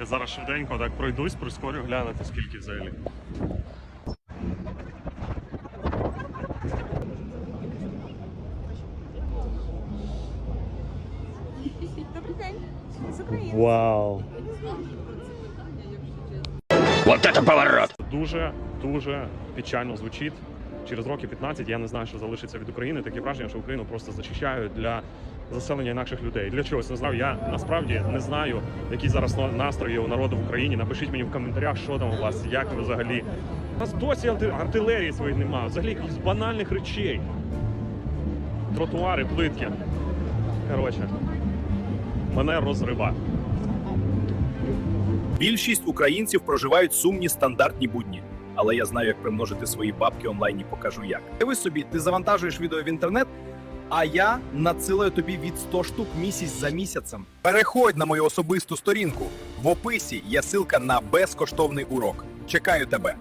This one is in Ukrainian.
Я зараз швиденько так пройдусь, прискорю глянути, скільки взагалі. Добрий день. З України. Вау! Вот это поворот! Дуже дуже печально звучить. Через років 15 я не знаю, що залишиться від України. Таке враження, що Україну просто зачищають для заселення інакших людей. Для чогось не знаю. Я насправді не знаю, які зараз настрої у народу в Україні. Напишіть мені в коментарях, що там у вас, як ви взагалі. У нас досі артилерії своєї немає. Взагалі якихось банальних речей. Тротуари, плитки. Коротше, мене розрива. Більшість українців проживають сумні стандартні будні. Але я знаю, як примножити свої бабки онлайн і покажу як. Диви собі, ти завантажуєш відео в інтернет, а я надсилаю тобі від 100 штук місяць за місяцем. Переходь на мою особисту сторінку. В описі є ссылка на безкоштовний урок. Чекаю тебе.